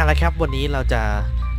อะล้วครับวันนี้เราจะ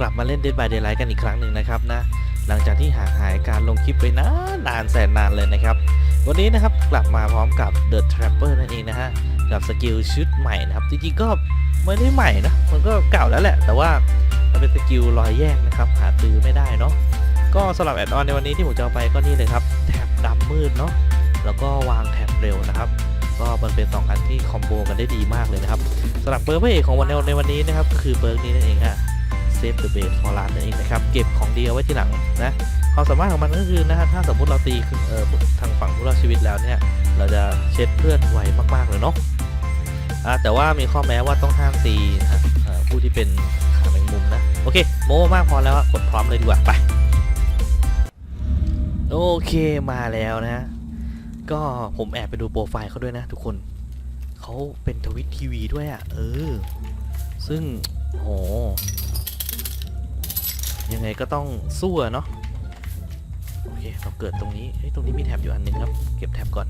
กลับมาเล่น Dead by Daylight กันอีกครั้งหนึ่งนะครับนะหลังจากที่ห่างหายการลงคลิปไปนานนานแสนนานเลยนะครับ วันนี้นะครับกลับมาพร้อมกับ The Trapper นั่นเองนะฮะกับสกิลชุดใหม่นะครับจริงๆก็ไม่ได้ใหม่นะมันก็เก่าแล้วแหละ แต่ว่ามันเป็นสกิลรอยแยกนะครับหาซื้อไม่ได้เนาะก็สำหรับแอดออนในวันนี้ที่ผมจะเอาไปก็นี่เลยครับแท็บดำมืดเนาะแล้วก็วางแท็บเร็วนะครับ ก็มันเป็น 2 อันที่คอมโบกันได้ดีมากเลยนะครับสำหรับเบิร์พระเอกของวันในวันนี้นะครับก็คือเบิร์นี้นั่นเองฮะ Save the Base for Last นั่นเองนะครับเก็บของดีเอาไว้ทีหลังนะความสามารถของมันก็คือนะฮะถ้าสมมติเราตีเอ่อทางฝั่งผู้รอดชีวิตแล้วเนี่ยเราจะเช็ดเพื่อนไวมากๆเลยเนาะอ่าแต่ว่ามีข้อแม้ว่าต้องห้ามตีนะผู้ที่เป็นขาแมงมุมนะโอเคโม้มากพอแล้วกดพร้อมเลยดีกว่าไปโอเคมาแล้วนะ ก็ผมแอบไปดูโปรไฟล์เขาด้วยนะทุกคน เขาเป็นทวิตทีวีด้วยอะ่ะ เออ ซึ่งโหยังไงก็ต้องสู้อะเนาะ โอเค เราเกิดตรงนี้ เฮ้ย ตรงนี้มีแท็บอยู่อันหนึงครับ เก็บแท็บก่อน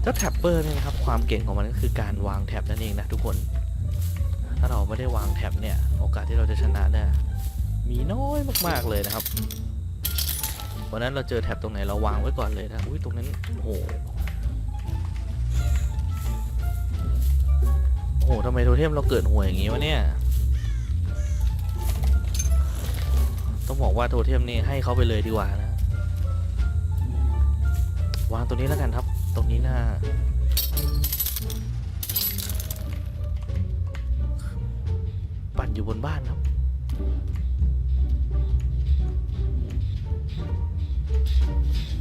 เจ้าแท็บเปอร์เนี่ยนะครับ ความเก่งของมันก็คือการวางแท็บนั่นเองนะทุกคน ถ้าเราไม่ได้วางแท็บเนี่ย โอกาสที่เราจะชนะเนี่ย มีน้อยมากๆเลยนะครับ วันนั้นเราเจอแท็บตรงไหนเราวางไว้ก่อนเลยนะอุ้ยตรงนั้นโอ้โหโอ้โหทำไมโทเทมเราเกิดห่วยอย่างงี้วะเนี่ยต้องบอกว่าโทเทมนี่ให้เขาไปเลยดีกว่านะ วางตรงนี้แล้วกันครับ ตรงนี้น่าปั่นอยู่บนบ้านครับ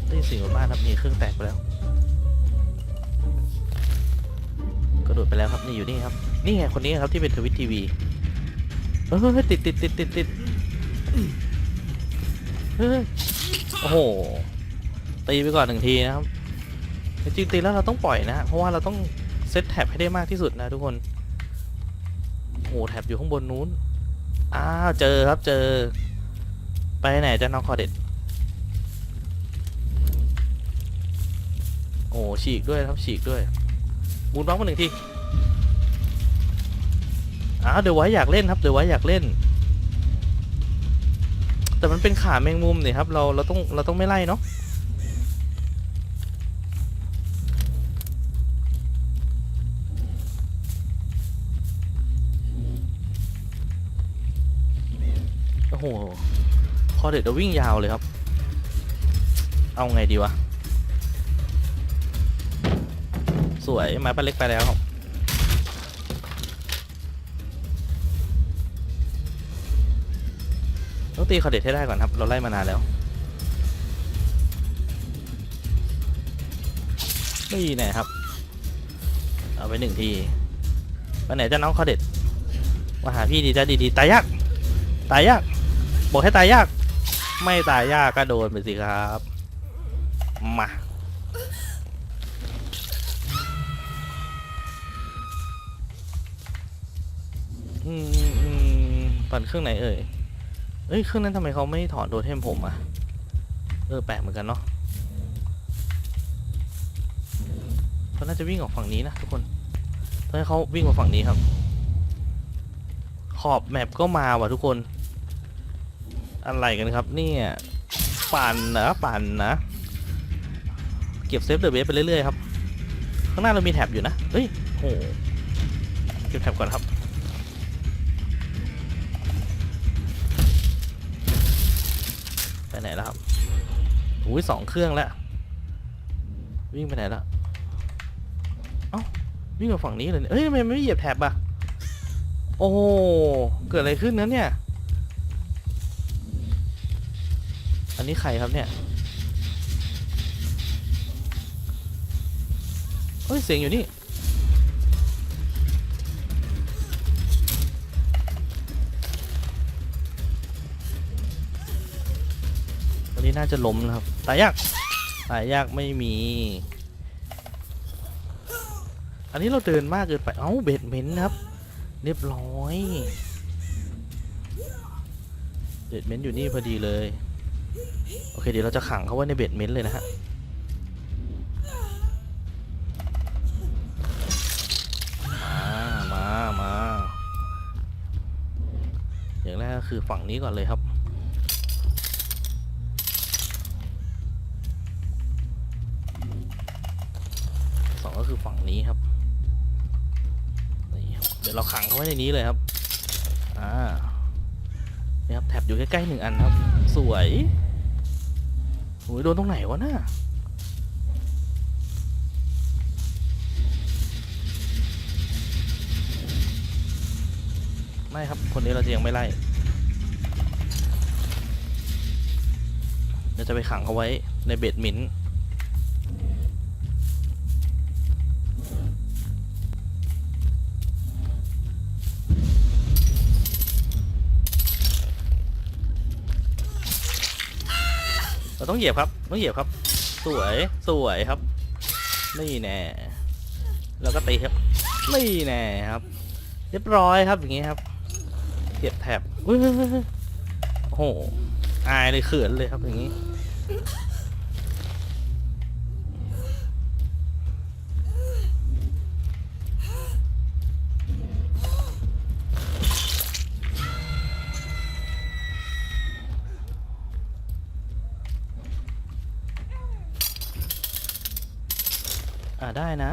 ได้ยินเสียงบนบ้านครับมีเครื่องแตกไปแล้ว กระโดดไปแล้วครับนี่อยู่นี่ครับ นี่ไงคนนี้ครับที่เป็นทวิตทีวีเฮ้ยติดติดติดติดติดเฮ้ยโอ้โหตีไปก่อนหนึ่งทีนะครับจริงๆตีแล้วเราต้องปล่อยนะ เพราะว่าเราต้องเซตแท็บให้ได้มากที่สุดนะทุกคน โอ้โหแท็บอยู่ข้างบนนู้น อ้าว เจอครับเจอ ไปไหนจะน้องคอเด็ด อ้ฉีกด้วยครับฉีกด้วยบูนบล็อกมาหนึ่งทีอ้าวเดี๋ยวไว้อยากเล่นครับเดี๋ยวไว้อยากเล่น แต่มันเป็นขาแมงมุมเนี่ยครับเราเราต้องเราต้องไม่ไล่เนาะโอ้โหคอเด็ดเราวิ่งยาวเลยครับ เอาไงดีวะ สวยไม้ปลาเล็กไปแล้วครับต้องตีคอเด็ดให้ได้ก่อนครับ เราไล่มานานแล้วนี่น่ครับ เอาไปหนึ่งทีไปไหนจะน้องคอเด็ดมาหาพี่ดีจ้าดีๆตายยาก ตายยาก บอกให้ตายยาก ไม่ตายยากก็โดนไปสิครับ มา อืมอืมปั่นเครื่องไหนเอ่ยเอ้ยเครื่องนั้นทำไมเขาไม่ถอนโดเทมผมอะ เออแปลกเหมือนกันเนาะเขาน่าจะวิ่งออกฝั่งนี้นะทุกคนตองให้เขาวิ่งมาฝั่งนี้ครับ ขอบแมปก็มาว่ะทุกคน อะไรกันครับเนี่ยปั่นนะปั่นนะ เก็บเซฟเดอะเบสไปเรื่อยๆครับ ข้างหน้าเรามีแท็บอยู่นะ เฮ้ยโห เก็บแท็บก่อนครับ ไหนแล้วครับอุ้ยสองเครื่องแล้ว วิ่งไปไหนแล้วเอ้าวิ่งมาฝั่งนี้เลยเอ้ยทำไมไม่เหยียบแท็บอะโอ้เกิดอะไรขึ้นนั้นเนี่ย อันนี้ใครครับเนี่ยเฮ้ยเสียงอยู่นี่ น่าจะล้มนะครับ ตายยาก ตายยากไม่มี อันนี้เราเดินมากเกินไป เอ้าเบดเมนต์ครับ เรียบร้อย เบดเมนต์อยู่นี่พอดีเลย โอเคเดี๋ยวเราจะขังเขาไว้ในเบดเมนต์เลยนะฮะมามามาอย่างแรกก็คือฝั่งนี้ก่อนเลยครับ ขังเขาไว้ในนี้เลยครับ อ่านี่ครับแท็บอยู่ใกล้ๆหนึ่งอันครับ สวยโอ้ยโดนตรงไหนวะน่าไม่ครับ คนนี้เราจะยังไม่ไล่เดี๋ยวจะไปขังเขาไว้ในเบดมินท์ เราต้องเหยียบครับต้องเหยียบครับ สวยสวยครับ นี่แน่แล้วก็ตีครับนี่แน่ครับ เรียบร้อยครับอย่างงี้ครับเหยียบแถบโอ้โหอายเลยเขินเลยครับอย่างงี้ ได้นะ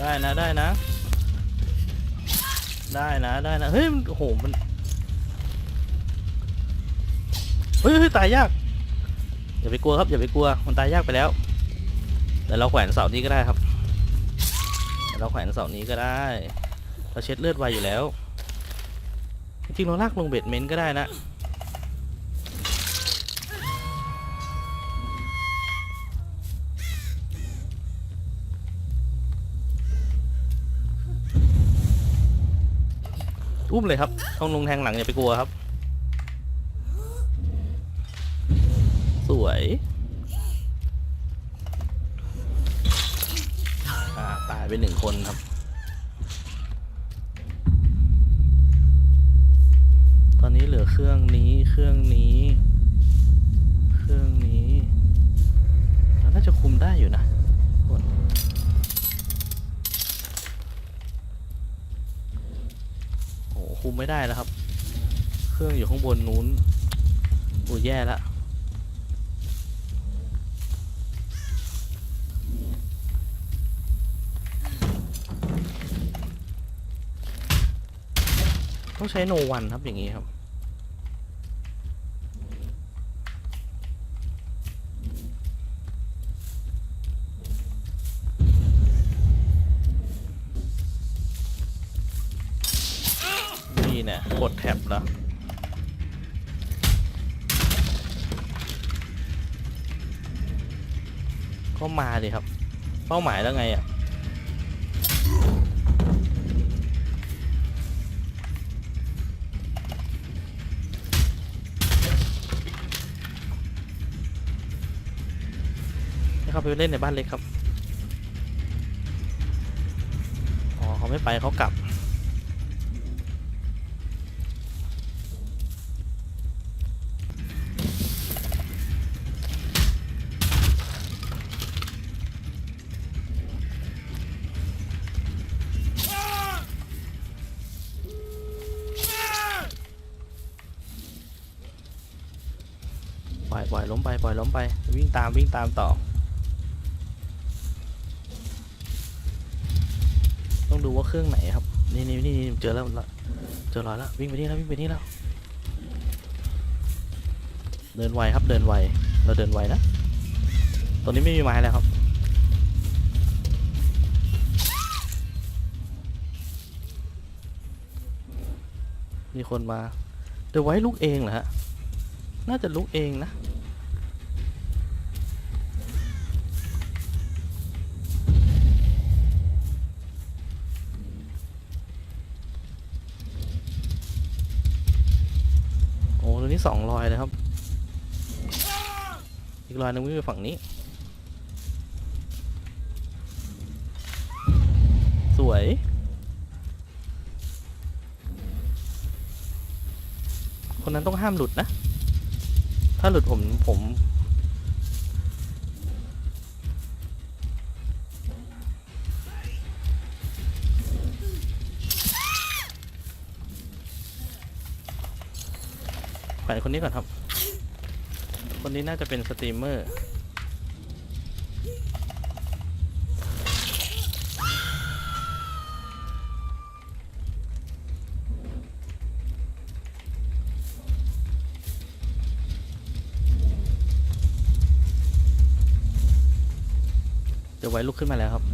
ได้นะได้นะ ได้นะได้นะเฮ้ยโอ้โหมันเฮ้ยตายยากอย่าไปกลัวครับอย่าไปกลัวมันตายยากไปแล้ว แต่เราแขวนเสานี้ก็ได้ครับ เราแขวนเสานี้ก็ได้เราเช็ดเลือดไวอยู่แล้วจริงเราลากลงเบ็ดเมนก็ได้นะ อุ้มเลยครับต้องลงแทงหลังอย่าไปกลัวครับ สวยอ่าตายไปหนึ่งคนครับ ตอนนี้เหลือเครื่องนี้เครื่องนี้ เครื่องนี้น่าจะคุมได้อยู่นะคน โอ้โห คุมไม่ได้แล้วครับ เครื่องอยู่ข้างบนนู้นโอ้ยแย่ละต้องใช้โนวันครับอย่างนี้ครับ นี่เนี่ยกดแท็บแล้ว ก็มาดิครับ เป้าหมายแล้วไงอะให้เขาไปเล่นในบ้านเล็กครับ อ๋อเขาไม่ไปเขากลับ ล่อยล้มไปปล่อยล้มไป วิ่งตามวิ่งตามต่อ ต้องดูว่าเครื่องไหนครับ นี่นี่นี่เจอแล้วเจอรอยแล้ววิ่งไปนี่แล้ววิ่งไปนี่แล้วเดินไวครับเดินไวเราเดินไวนะตรงนี้ไม่มีไม้แล้วครับมีคนมาเดี๋ยวไว้ลูกเองเหรอฮะ น่าจะลุกเองนะ ที่สองรอยนะครับ อีกรอยหนึงวิ่งไปฝั่งนี้ สวยคนนั้นต้องห้ามหลุดนะ ถ้าหลุดผมผม ไปคนนี้ก่อนครับ คนนี้น่าจะเป็นสตรีมเมอร์ เดี๋ยวไว้ลุกขึ้นมาแล้วครับ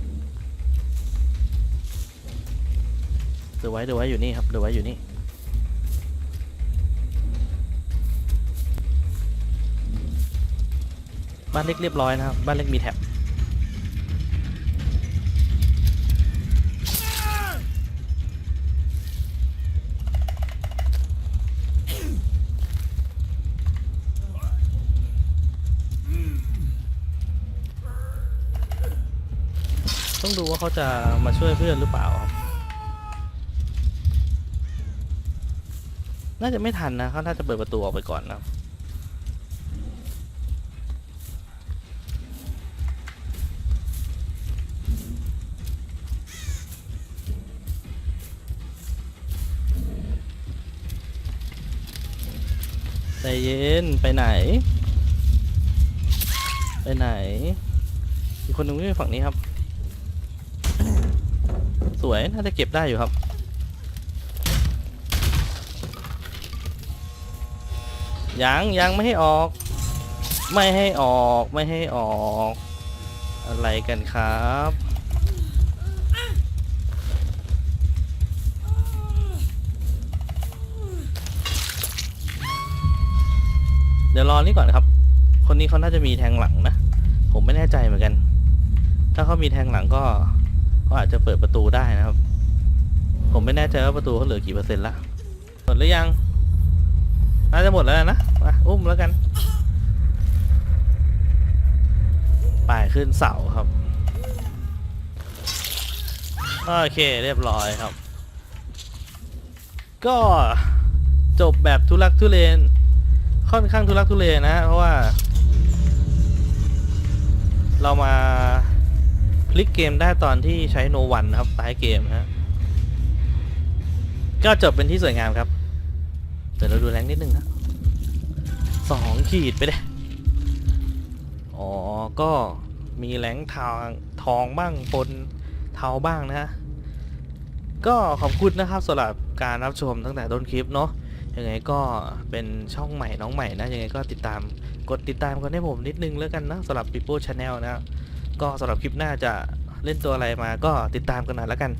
เดี๋ยวไว้เดี๋ยวไว้อยู่นี่ครับ เดี๋ยวไว้อยู่นี่ บ้านเล็กเรียบร้อยนะครับ บ้านเล็กมีแท็บต้องดูว่าเขาจะมาช่วยเพื่อนหรือเปล่าครับ น่าจะไม่ทันนะเขาน่าจะเปิดประตูออกไปก่อนนะ เย็นไปไหน ไปไหน อีกคนหนึ่งวิ่ฝั่งนี้ครับ สวยน่าจะเก็บได้อยู่ครับยังยังไม่ให้ออก ไม่ให้ออกไม่ให้ออก อะไรกันครับ เดี๋ยวรอนี่ก่อนครับ คนนี้เขาน่าจะมีแทงหลังนะ ผมไม่แน่ใจเหมือนกัน ถ้าเขามีแทงหลังก็ก็อาจจะเปิดประตูได้นะครับ ผมไม่แน่ใจว่าประตูเขาเหลือกี่เปอร์เซ็นต์ละหมดหรือยัง น่าจะหมดแล้วนะมาอุ้มแล้วกันป่ายขึ้นเสาครับ โอเคเรียบร้อยครับ ก็จบแบบทุลักทุเลน ค่อนข้างทุลักทุเลนะฮะเพราะว่า เรามาพลิกเกมได้ตอนที่ใช้โนวันนะครับท้ายเกมฮะก็จบเป็นที่สวยงามครับเดี๋ยวเราดูแรงนิดนึงนะสองขีดไปเลยอ๋อ ก็มีแรงทางทองบ้างปนเทาบ้างนะฮะ ก็ขอบคุณนะครับสำหรับการรับชมตั้งแต่ต้นคลิปเนาะ ยังไงก็เป็นช่องใหม่น้องใหม่นะยังไงก็ติดตามกดติดตามกันให้ผมนิดนึงแล้วกันนะสำหรับ People Channel นะก็สำหรับคลิปหน้าจะเล่นตัวอะไรมาก็ติดตามกันหน่อยแล้วกัน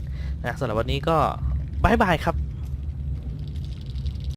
นะสำหรับวันนี้ก็บายบายครับ